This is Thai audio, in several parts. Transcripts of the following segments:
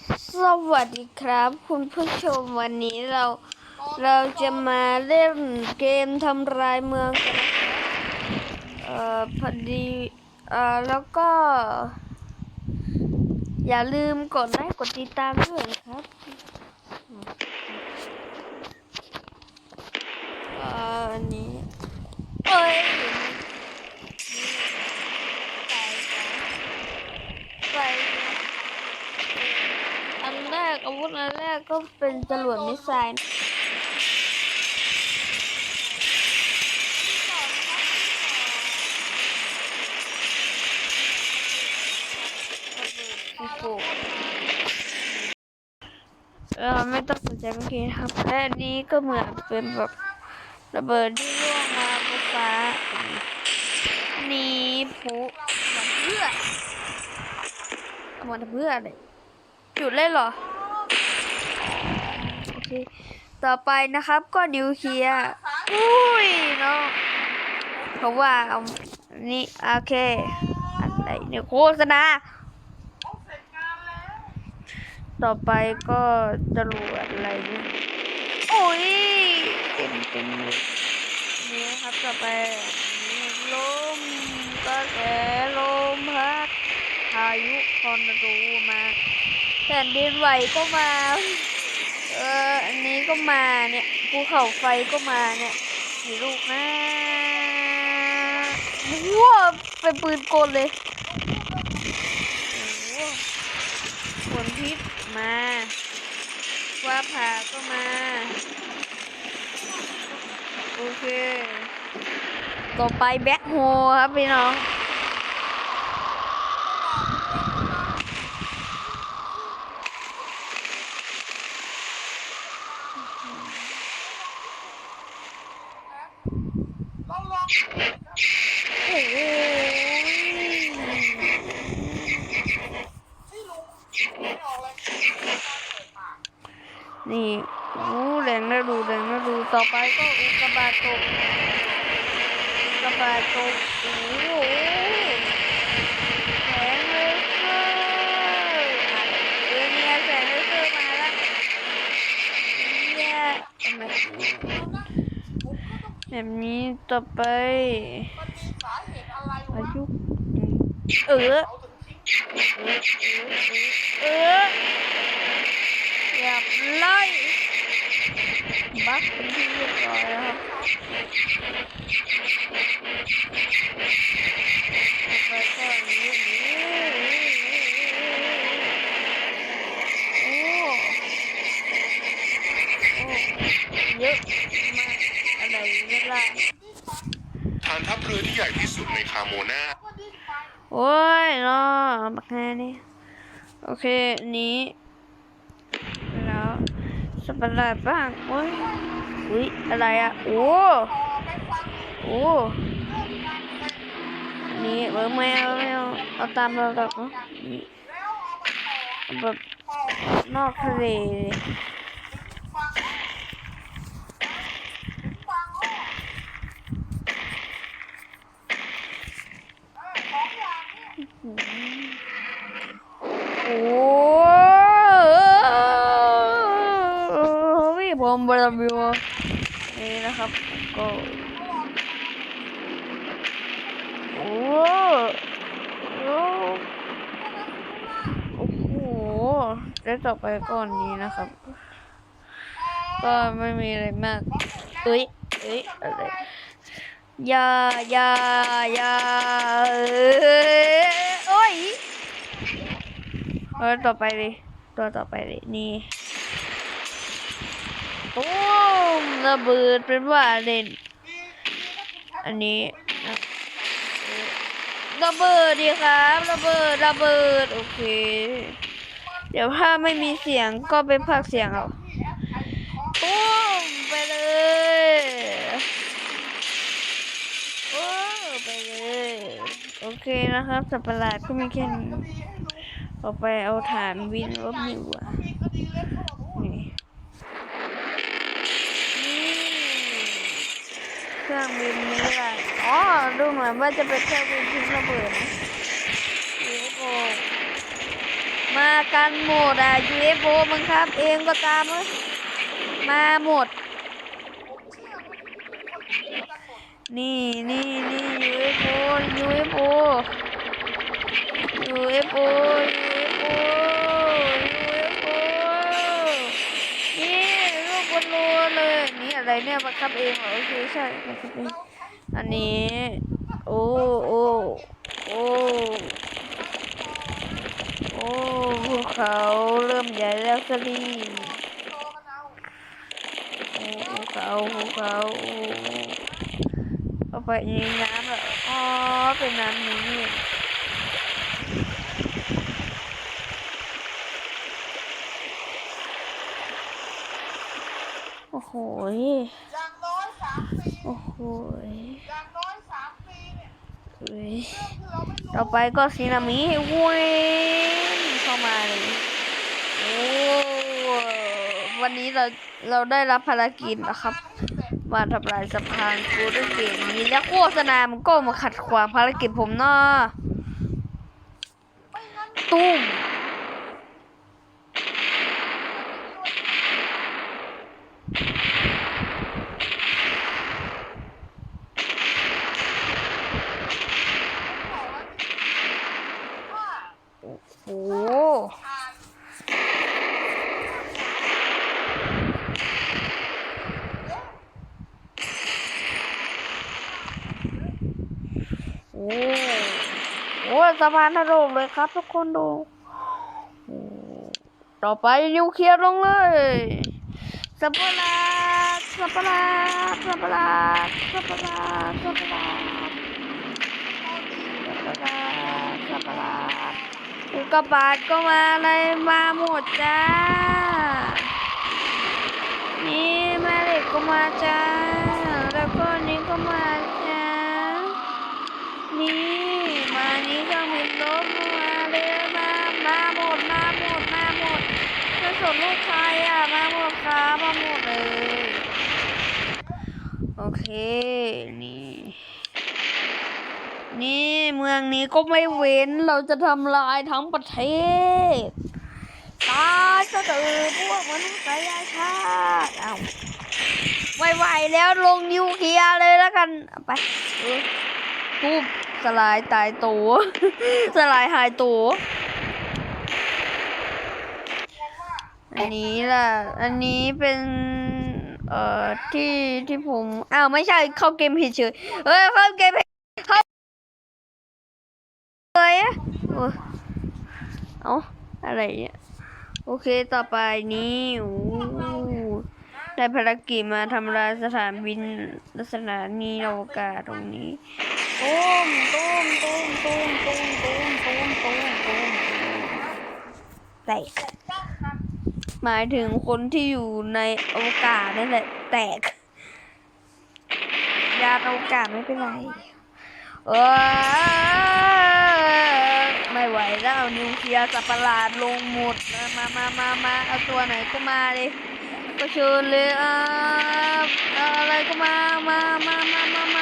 สวัสดีครับ คุณผู้ชมวันนี้เราเราจะมาเล่นเกมทำลายเมืองกันนะครับเอ่อพอดีเอ่อแล้วก็ อย่าลืมกดไลค์กดติดตามด้วยนะครับเอ่ออันนี้เอ้ยไปไป อันแรกอาวุธอันแร ก็เป็นจรวดมิสไซล์เออไม่ต้องสนใจเมื่อกี้นะครับและนี้ก็เหมือนเป็นแบบระเบิดที่ร่วงมาบนฟ้า นี่ผูหมันเพื่อเอามันเพื่ออะไรจุดเล่นเหรอ ต่อไปนะครับก็นิวเคลียร์อุ้ยเนาะเพราะว่าเอานี่โอเคอะไรเนี่ยโฆษณาต่อไปก็จรวดอะไรเนี่ยโอ้ยเต็มเต็มเลยนี่ครับต่อไปลมก็แสลมพัดพายุทอนโดมาแผ่นดินไหวก็มา อออันนี้ก็มาเนี่ย ภูเขาไฟก็มาเนี่ยมีลูกนะว้าวเป็นปืนกลเลยโอ้โหฝนพิษมาฟ้าผ่าก็มา โอเค ต่อไปแบ็คโฮครับพี่น้อง โอ้โห นี่โอ้แรงน่าดูแรงน่าดูต่อไปก็อุกกาบาตตกอุกกาบาตตกโอ้โหแสงเลเซอร์อะเออเนียแสงเลเซอร์มาแล้วเนี่ยทำไมแบบนี้ต่อไปอายุเออเออเออเออ อย่าไล่บักเป็นที่เรียบร้อยแล้วไปก็อันนี้โอ้เยอะมากอะไรไม่ล่ะฐานทัพเรือที่ใหญ่ที่สุดในคาโมนาโอ้ยรอบักแน่นี่โอเคนี้ สปาร์ตบ้างโอ้ยอุ้ยอะไรอะ โอ้โอ้นี่เบอไม่เอาไม่เอาเอาตามเราดอกแบบนอกทะเลเลยโอ้ย ผมบราบิวนี่นะครับ ก็โอ้โอ้โอ้โหแล้วต่อไปก่อนนี้นะครับ ก็ไม่มีอะไรมากเอ้ยเอ้ยอะไรอยาอยายาโอ้ยเออต่อไปเลยตัวต่อไปเลยนี่ โอ้มระเบิดเป็นว่าเล่น อันนี้ระเบิดดีครับระเบิดระเบิดโอเค เดี๋ยวถ้าไม่มีเสียงก็ไปพากเสียงเอาปุ้มไปเลยโอ้ไปเลยโอเคนะครับสัปะหลาดก็มีแค่นี้ต่อไปเอาฐานวินรบดีกว่า ครื่องบินนี้ล่ะอ๋อ ดูเหมือนว่าจะเป็นเครื่องบินทิ้งระเบิดยูโมากันหมดอะยูโบมึงครับ เองก็ตามมาหมด นี่นี่นี่ยูเอฟโอยูเอฟโอยูโอยูโอ อะไรเนี่ยบังคับเองเหรอโอเคใช่บังคับเองอันนี้ โอ้โอ้โอ้โอ้ภูเขาเริ่มใหญ่แล้วสิโอ้ภูเขาภูเขาโอ้เอาไปในน้ำเหรออ๋อเป็นน้ำนี้ องโอ้โหยอย่างน้อยสามปีโอ้โหยอย่างน้อยสามปีเนี่ยเฮ้ยเรื่องที่เราไม่รู้ต่อไปก็ซีนามิเว้ยเข้ามาเลยโอ้วันนี้เราเราได้รับภารกิจนะครับ มาทำลายสะพานกูด้วยเกมนี้และโฆษณามันก็มาขัดขวางภารกิจผมเนาะไม่งั้น ตุ้ม บอกว่าว่า โอ้ อ่าน โอ้โอ้สะพานถล่มเลยครับทุกคนดู ต่อไปนิวเคลียร์ลงเลยสัปะหลาดสัปะหลาดสัปะหลาดสัปะหลาดสัปะหลาดสัปะหลาดสัปะหลาดอุกกาบาตก็มาอะไรมาหมดจ้า นี่แม่เหล็กก็มาจ้า แล้วก็นี้ก็มาจ้า นี่มานี้ก็มีรถมาเลยมามาหมดมาหมดมาหมดไม่สนลูกใครอะมาหมดครับมาหมดเลย โอเคนี่นี่เมืองนี้ก็ไม่เว้นเราจะทำลายทั้งประเทศตายซะเถอะพวกมนุษยชาติเอาไม่ไหวแล้วลงนิวเคลียร์เลยแล้วกัน ไปทุบ สลายตายตัวสลายหายตัวอันนี้ล่ะ อันนี้เป็น เอ่อ ที่ที่ผม อ้าว ไม่ใช่ เข้าเกมผิดเฉยเฮ้ย เข้าเกมผิดเข้าเลยอะโอ้า อะไรเนี่ย โอเค ต่อไปนี้โอ้ได้ภารกิจมาทำลายสถานบินสถานีอวกาศตรงนี้ ตุ้มตุ้มตุ้มตุ้มตุ้มตุ้มตุ้มตุ้มตุ้มแตกหมายถึงคนที่อยู่ในอวกาศนั่นแหละแตก ยานอวกาศไม่เป็นไรเออไม่ไหวแล้วนิวเคลียร์สัประหลาดลงหมดมามามามามาเอาตัวไหนก็มาเลยก็เชิญเลยอ่าอะไรก็มามามามามา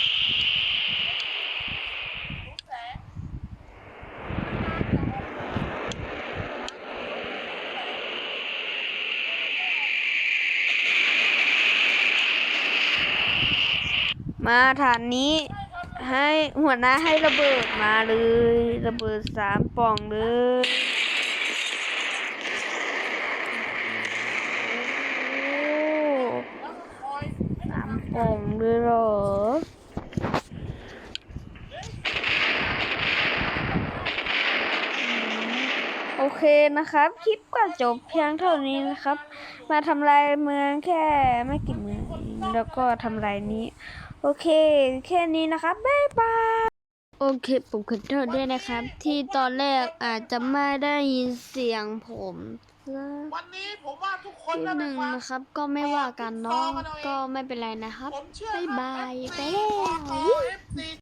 มาฐานนี้ให้หัวหน้าให้ระเบิดมาเลย ระเบิดสามป่องเลยสามป่องเลยเหรอโอเคนะครับ คลิปก็จบเพียงเท่านี้นะครับ มาทำลายเมืองแค่ไม่กี่เมือง แล้วก็ทำลายนี้ โอเค แค่นี้นะครับ บ๊ายบาย โอเค ผมขอโทษด้วยนะครับ ที่ตอนแรกอาจจะไม่ได้ยินเสียงผมวันนี้ผมว่าทุกคนหนึ่งนะครับ ก็ไม่ว่ากันเนาะก็ไม่เป็นไรนะครับ บ๊ายบายไปแล้ว